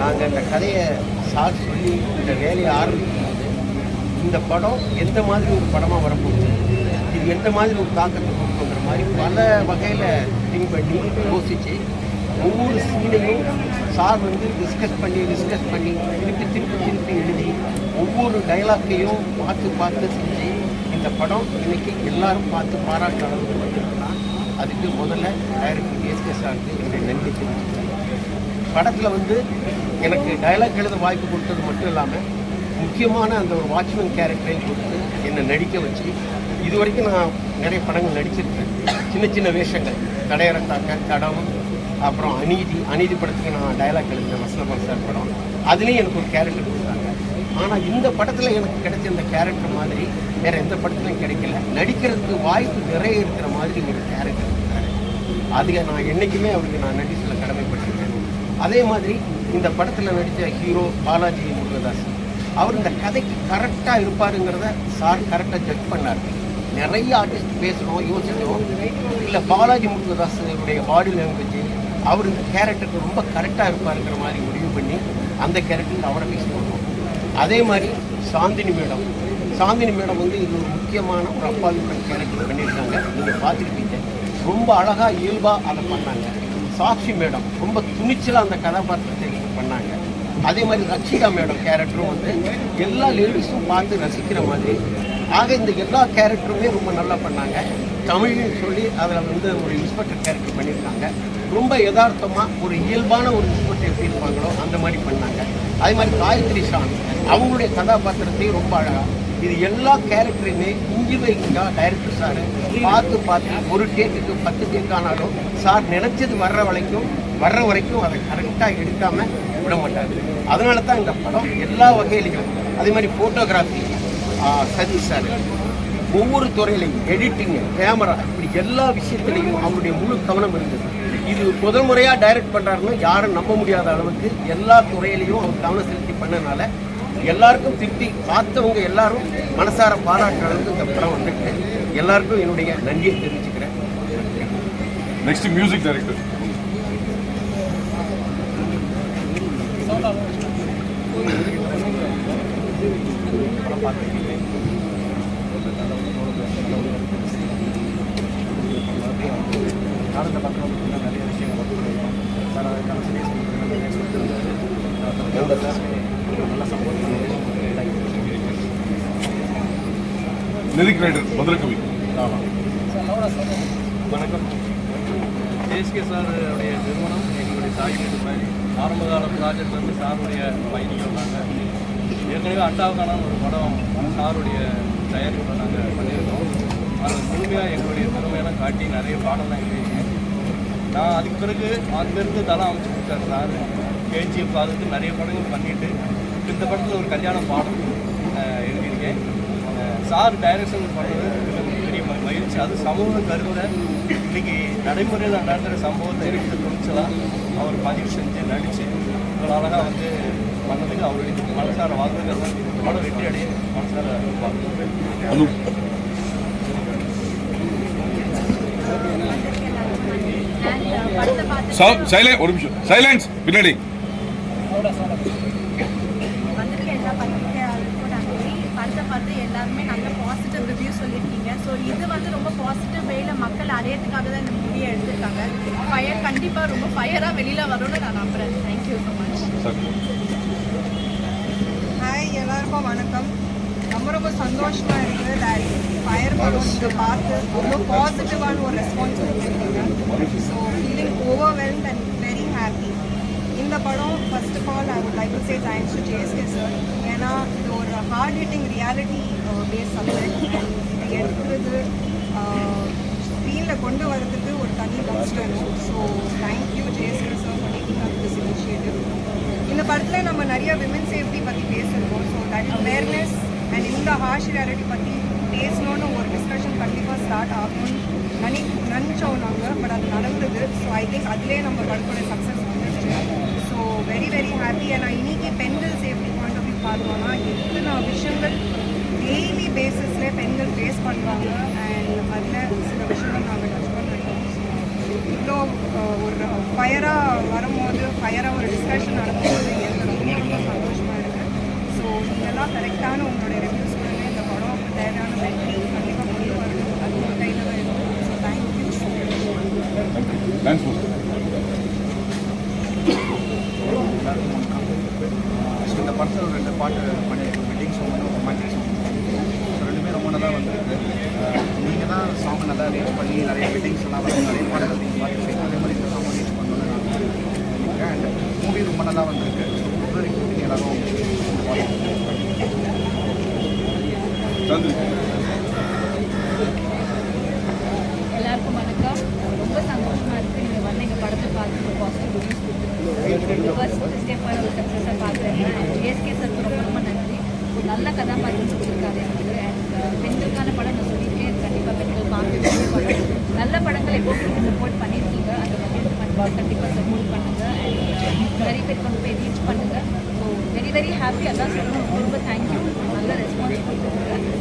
நாங்கள் இந்த கதையை சார் சொல்லி இந்த வேலையை ஆரம்பிக்கும்போது இந்த படம் எந்த மாதிரி ஒரு படமாக வரப்போகுது? இது எந்த மாதிரி ஒரு தாக்கத்தை கொடுக்குங்கிற மாதிரி பல வகையில் திங்க் பண்ணி யோசித்து ஒவ்வொரு சீனையும் சார் வந்து டிஸ்கஸ் பண்ணி டிஸ்கஸ் பண்ணி திருப்பி திருப்பி திருப்பி எழுதி ஒவ்வொரு டைலாக்கையும் பார்த்து பார்த்து செஞ்சு இந்த படம் இன்றைக்கி எல்லாரும் பார்த்து பாராட்டு அளவுக்கு அதுக்கு முதல்ல டைரக்டர் எஸ்கே சாருக்கு என்னுடைய நன்றி தெரிவிச்சுக்கிறேன். படத்தில் வந்து எனக்கு டயலாக் எழுத வாய்ப்பு கொடுத்தது மட்டும் இல்லாமல் முக்கியமான அந்த ஒரு வாட்ச்மேன் கேரக்டரையும் கொடுத்து என்னை நடிக்க வச்சு இது வரைக்கும் நான் நிறைய படங்கள் நடிச்சிருக்கேன். சின்ன சின்ன வேஷங்கள். தடையறத்தாக்க தடம் அப்புறம் அநீதி அநீதி படத்துக்கு நான் டயலாக் எழுதினேன் வசனபால் சார் படம். அதுலேயும் எனக்கு ஒரு கேரக்டர் கொடுத்தாங்க. ஆனால் இந்த படத்தில் எனக்கு கிடைச்ச இந்த கேரக்டர் மாதிரி வேறு எந்த படத்துலையும் கிடைக்கல. நடிக்கிறதுக்கு வாய்ப்பு நிறைய இருக்கிற மாதிரி ஒரு கேரக்டர் கொடுத்தாரு. அதுக்கு நான் என்றைக்குமே அவருக்கு நான் நன்றி சொல்ல அதே மாதிரி இந்த படத்தில் நடித்த ஹீரோ பாலாஜி முருகதாஸ். அவர் இந்த கதைக்கு கரெக்டாக இருப்பாருங்கிறத சார் கரெக்டாக ஜட்ஜ் பண்ணார். நிறைய ஆர்டிஸ்ட் பேசணும் யோசிக்கணும் இல்லை பாலாஜி முருகதாஸுடைய பாடி லாங்குவேஜ் அவர் இந்த கேரக்டருக்கு ரொம்ப கரெக்டாக இருப்பாருங்கிற மாதிரி முடிவு பண்ணி அந்த கேரக்டருக்கு அவரை மிக்ஸ் பண்ணுவோம் அதே மாதிரி சாந்தினி மேடம். சாந்தினி மேடம் வந்து இது ஒரு முக்கியமான ஒரு அப்பாவிப்பன் கேரக்டர் பண்ணியிருக்காங்க. நீங்கள் பார்த்துருப்பீங்க. ரொம்ப அழகாக இயல்பாக அதை பண்ணாங்க. சாக்ஷி மேடம். ரொம்ப துணிச்சலாக அந்த கதாபாத்திரத்தை பண்ணாங்க. அதே மாதிரி ரட்சிகா மேடம் கேரக்டரும் வந்து எல்லா லேடிஸும் பார்த்து ரசிக்கிற மாதிரி. ஆக இந்த எல்லா கேரக்டருமே ரொம்ப நல்லா பண்ணாங்க. தமிழ்னு சொல்லி அதில் வந்து ஒரு இன்ஸ்பெக்டர் கேரக்டர் பண்ணியிருக்காங்க. ரொம்ப யதார்த்தமாக ஒரு இயல்பான ஒரு இன்ஸ்பெக்டர் எப்படி இருப்பாங்களோ அந்த மாதிரி பண்ணாங்க. அதே மாதிரி காயத்ரி ஷான் அவங்களுடைய கதாபாத்திரத்தையும் ரொம்ப அழகாக இது எல்லா கேரக்டருமே இஞ்சி வைக்கா டைரக்டர் சார் பார்த்து பார்த்து ஒரு டேக்குக்கு பத்து டேக் ஆனாலும் சார் நினைச்சது வர்ற வரைக்கும் வர்ற வரைக்கும் அதை கரெக்டாக எடுக்காமல் விட மாட்டார். அதனால தான் இந்த படம் எல்லா வகையிலையும் அதே மாதிரி ஃபோட்டோகிராஃபி சதீஷ் சார் ஒவ்வொரு துறையிலையும் எடிட்டிங் கேமரா இப்படி எல்லா விஷயத்துலையும் அவருடைய முழு கவனம் இருந்தது. இது முதல் முறையாக டைரக்ட் பண்ணுறாருன்னு யாரும் நம்ப முடியாத அளவுக்கு எல்லா துறையிலையும் அவர் கவனம் செலுத்தி பண்ணனால எல்லாருக்கும் திருப்தி. பார்த்தவங்க எல்லாரும் மனசார பாராட்டுற அளவுக்கு இந்த படம் வந்துட்டு எல்லாருக்கும் என்னுடைய நன்றியை தெரிவிச்சுக்கிறேன். நெக்ஸ்ட் மியூசிக் டைரக்டர் காலத்தை பார்க்குறோம் அப்படின்னா நிறைய விஷயங்கள் ஒர்க் பண்ணியிருக்கோம் சார் அதுக்கான சீரியஸ் நிறைய கொடுத்துருந்தாரு நல்லா சப்போர்ட் பண்ணி லிரிக் ரைட்டர் மதுரகவி வணக்கம் ஜேஎஸ்கே சார் உடைய நிறுவனம் எங்களுடைய சாகித்ய மாதிரி ஆரம்ப கால ப்ராஜெக்ட் வந்து சாருடைய பயணிகள் நாங்கள் ஏற்கனவே அட்டாவுக்கான ஒரு படம் சாருடைய தயாரிப்பில் நாங்கள் பண்ணியிருக்கோம் அது முழுமையாக எங்களுடைய திறமையெல்லாம் காட்டி நிறைய பாடலாம் எழுதியிருக்கேன். நான் அதுக்கு பிறகு அங்கேருந்து தலை அமைச்சு கொடுத்தாரு சார். கேஜிஎஃப் அதுக்கு நிறைய படங்கள் பண்ணிட்டு இந்த படத்தில் ஒரு கல்யாண பாடம் எழுதியிருக்கேன். சார் டைரக்ஷன் பண்ணது எனக்கு பெரிய மகிழ்ச்சி. அது சமூக கருத்தை இன்னைக்கு நடைமுறையில் நடக்கிற சம்பவத்தை எடுத்து துணிச்சலாக அவர் பதிவு செஞ்சு நடித்து இவ்வளோ அழகாக வந்து பண்ணதுக்கு அவருடைய மனசார வாழ்த்துக்கள். படம் வெற்றி அடைய மனசார வாழ்த்துக்கள். அனு சைலே ஒரு நிமிஷம். சைலன்ஸ் பின்னாடி வந்துட்டு எல்லா பத்திரிகையாளருக்கும் நன்றி படத்தை பார்த்து எல்லாருமே நல்ல பாசிட்டிவ் ரிவ்யூ சொல்லியிருக்கீங்க ஸோ இது வந்து ரொம்ப பாசிட்டிவ் வேல. மக்கள் அடையறதுக்காக தான் இந்த மூவியை எடுத்திருக்காங்க. ஃபயர் கண்டிப்பாக ரொம்ப ஃபயராக வெளியில் வரும்னு நான் நம்புகிறேன் தேங்க்யூ ஸோ மச் ஹாய் எல்லாருக்கும் வணக்கம். ரொம்ப ரொம்ப சந்தோஷமா இருக்கு தட் ஃபயர் பலூன் பார்த்து ரொம்ப பாசிட்டிவான ஒரு ரெஸ்பான்ஸ் கொடுத்துருக்கீங்க. So feeling overwhelmed and very happy இந்த படம் first of all I would like to say thanks to JSK sir ஏன்னா இது ஒரு heart hitting reality base subject and எடுக்கிறது uh, ஸ்க்ரீனில் கொண்டு வரதுக்கு ஒரு தனி கஷ்டம் so thank you JSK sir for taking up this initiative இந்த படத்தில் நம்ம நிறைய விமன் சேஃப்டி பற்றி பேசியிருக்கோம் ஸோ தட் அவேர்னஸ் அண்ட் இந்த ஹார்ஷ் ரியாலிட்டி பற்றி பேசணும்னு ஒரு டிஸ்கஷன் கண்டிப்பாக ஸ்டார்ட் ஆகணும்னு நினை நினச்சோம் நாங்கள் பட் அது நடந்தது. ஸோ ஐ திங்க் அதிலே நம்ம படத்தோட சக்ஸஸ் வெரி வெரி ஹாப்பி ஏன்னா இன்னைக்கு பெண்கள் சேஃப்டி பாயிண்ட் ஆஃப் வியூ பார்த்தோம்னா எத்தனை விஷயங்கள் டெய்லி பேசிஸில் பெண்கள் ஃபேஸ் பண்ணுறாங்க அண்ட் அதில் சில விஷயங்கள் நாங்கள் டச் பண்ணிருக்கோம் இவ்வளோ ஒரு ஃபயராக வரும்போது ஃபயராக ஒரு டிஸ்கஷன் நடக்கும்போது நீங்கள்லாம் கரெக்டான உங்களுடைய ரிவ்யூஸ் கொடுங்க. இந்த படம் தேவையான வெற்றி கண்டிப்பாக கொண்டு வரணும். அது உங்கள் கையில் தான் இருக்குது ஸோ தேங்க்யூ ஸோ மச் இந்த படத்தில் ஒரு ரெண்டு பாட்டு பண்ணியிருக்கோம். வெட்டிங் சாங் ஒரு ரொமான்டிக் சாங் ரெண்டுமே ரொம்ப நல்லா வந்துருக்கு. நீங்கள் தான் சாங் நல்லா ரீச் பண்ணி நிறைய வெட்டிங்ஸ் எல்லாம் வந்து நிறைய பாடல்கள் நீங்கள் பார்த்துருக்கீங்க அதே மாதிரி இந்த சாங் ரீச் பண்ணணும்னு நான் நினைக்கிறேன். அண்ட் மூவி ரொம்ப நல்லா வந்திருக்கு. ஸோ பிப்ரவரிக்கு எல்லாரும் சாந்திரி எல்லாருக்கும் வணக்கம் ரொம்ப சந்தோஷமா இருக்கு நீங்க வந்து எங்க படத்தை பார்த்து ஒரு பாசிட்டிவ் ரிவ்யூஸ் கொடுத்துருக்கீங்க ஃபர்ஸ்ட் ஸ்டெப்பான ஒரு சக்ஸஸாக பார்க்குறேன் ஏஎஸ்கே சருக்கு ரொம்ப ரொம்ப நன்றி ஒரு நல்ல கதாபாத்திரம் கொடுத்துருக்காரு எனக்கு அண்ட் பெண்களுக்கான படம் நான் சொல்லியிருக்கேன் அது கண்டிப்பாக பெண்கள் பார்க்க வேண்டிய படம் நல்ல சப்போர்ட் பண்ணியிருக்கீங்க. அந்த மாதிரி பண்ணுங்க கண்டிப்பாக சப்போர்ட் அண்ட் நிறைய பேர் கொண்டு போய் ரீச் பண்ணுங்கள் ஸோ வெரி வெரி ஹாப்பி அதான் சொல்லணும். ரொம்ப தேங்க்யூ நல்ல ரெஸ்பான்ஸ் கொடுத்துருங்க